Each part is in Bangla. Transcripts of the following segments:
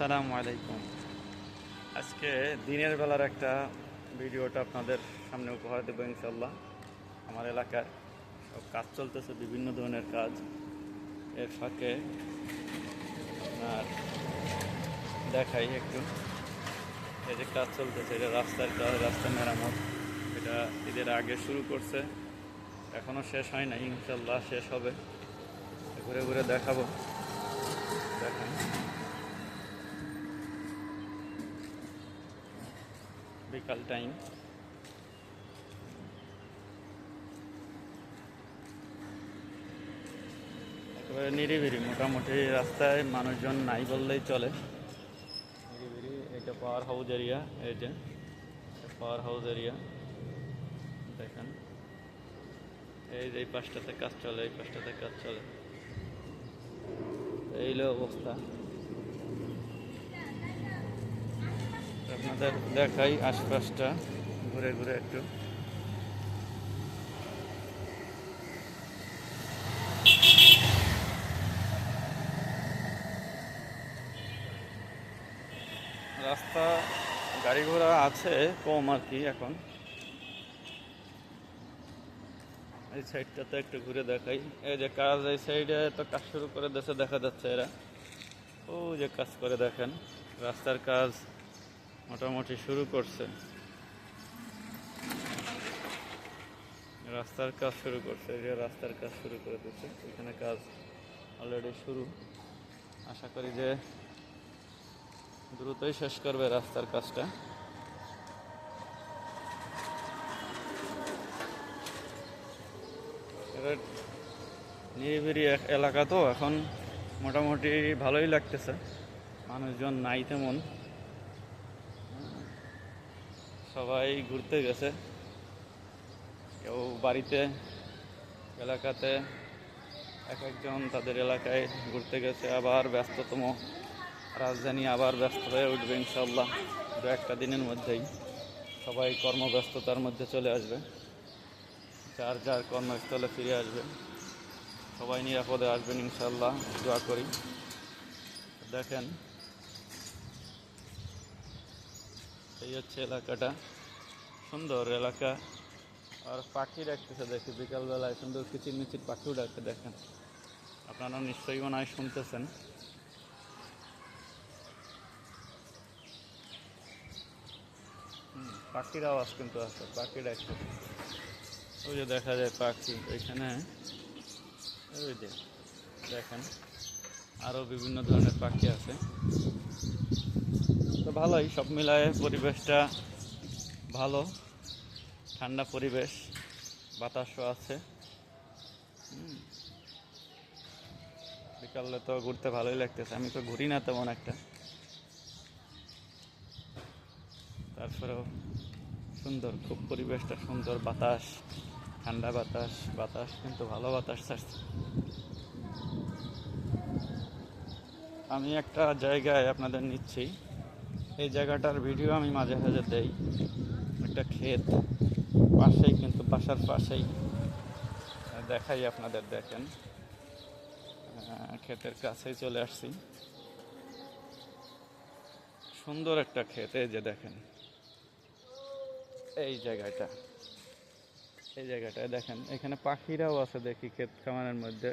আসসালামু আলাইকুম। আজকে দিনের বেলার একটা ভিডিওটা আপনাদের সামনে উপহার দেবো ইনশাল্লাহ আমার এলাকার সব কাজ চলতেছে, বিভিন্ন ধরনের কাজ। এর ফাঁকে আর দেখাই একটু। এই যে কাজ চলতেছে, এটা রাস্তার কাজ রাস্তা মেরামত। এটা ঈদের আগে শুরু করছে এখনও শেষ হয় না ইনশাল্লাহ শেষ হবে। ঘুরে ঘুরে দেখাবো। দেখেন। বিকাল টাইম। একেবারে নিরিবিরি মোটামুটি রাস্তায় মানুষজন নাই বললেই চলে। নিরিবিরি এটা পাওয়ার হাউস এরিয়া এই যে পাওয়ার হাউস এরিয়া দেখেন, এই যে এই পাশটাতে কাজ চলে, এই পাশটাতে কাজ চলে। এই হলো অবস্থা। আপনাদের দেখাই আশপাশটা। ঘুরে ঘুরে একটু। রাস্তা গাড়ি ঘোড়া আছে, কম আর কি এখন। এই সাইডটাতে একটু ঘুরে দেখাই। এই যে কাজ, এই সাইডে তো কাজ শুরু করে দেশে দেখা যাচ্ছে এরা। ও যে কাজ করে দেখেন, রাস্তার কাজ। মোটামুটি শুরু করছে। রাস্তার কাজ শুরু করছে যে রাস্তার কাজ শুরু করে দিচ্ছে। এখানে কাজ অলরেডি শুরু। আশা করি যে দ্রুতই শেষ করবে রাস্তার কাজটা। নিরিবিরি এলাকা তো, এখন মোটামুটি ভালোই লাগতেছে। মানুষজন নাই তেমন। সবাই ঘুরতে গেছে। কেউ বাড়িতে, এলাকাতে, এক একজন তাদের এলাকায় ঘুরতে গেছে, আবার ব্যস্ততম রাজধানী আবার ব্যস্ত হয়ে উঠবে ইনশাল্লাহ দু একটা দিনের মধ্যেই। সবাই কর্মব্যস্ততার মধ্যে চলে আসবে। যার যার কর্মস্থলে ফিরে আসবে। সবাই নিরাপদে আসবেন ইনশাল্লাহ দোয়া করি। দেখেন এই হচ্ছে এলাকাটা। সুন্দর এলাকা। আর পাখি ডাকতেছে দেখি, বিকালবেলায় সুন্দর কিচির মিচির পাখিও ডাকতে দেখেন। আপনারা নিশ্চয়ই মনে হয় শুনতেছেন। পাখির আওয়াজ কিন্তু আছে, পাখি ডাকতে ওই যে দেখা যায় পাখি ওইখানে। ওই যে, দেখেন। আরও বিভিন্ন ধরনের পাখি আছে। তো ভালোই, সব মিলায়ে পরিবেশটা ভালো, ঠান্ডা পরিবেশ, বাতাসও আছে। বিকালে তো ঘুরতে ভালোই লাগতেছে, আমি তো ঘুরি না তেমন একটা। তারপরেও সুন্দর, খুব পরিবেশটা সুন্দর, বাতাস, ঠান্ডা বাতাস বাতাস, কিন্তু ভালো বাতাস ছাড়ছে। আমি একটা জায়গায় আপনাদের নিচ্ছি। এই জায়গাটার ভিডিও আমি মাঝে মাঝে দেই। একটা ক্ষেত, পাশেই কিন্তু বাসার পাশেই। দেখাই আপনাদের, দেখেন। ক্ষেতের কাছেই চলে আসছি। সুন্দর একটা ক্ষেত, এই যে দেখেন। এই জায়গাটা, এই জায়গাটায় দেখেন। এখানে পাখিরাও আছে দেখি ক্ষেত খামারের মধ্যে।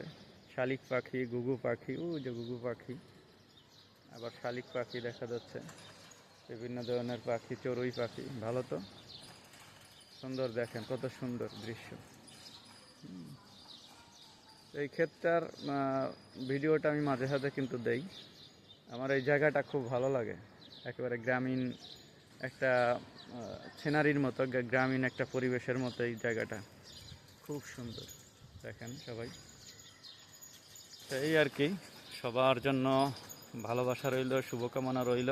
শালিক পাখি গুগু পাখি ও যে গুগু পাখি। আবার শালিক পাখি দেখা যাচ্ছে। বিভিন্ন ধরনের পাখি, চড়ুই পাখি, ভালো তো? সুন্দর দেখেন, কত সুন্দর দৃশ্য। এই ক্ষেতটার ভিডিওটা আমি মাঝে সাঝে কিন্তু দেই। আমার এই জায়গাটা খুব ভালো লাগে। একেবারে গ্রামীণ একটা সিনারির মতো গ্রামীণ একটা পরিবেশের মতো এই জায়গাটা। খুব সুন্দর। দেখেন সবাই। এই আর কি, সবার জন্য ভালোবাসা রইল, শুভকামনা রইল।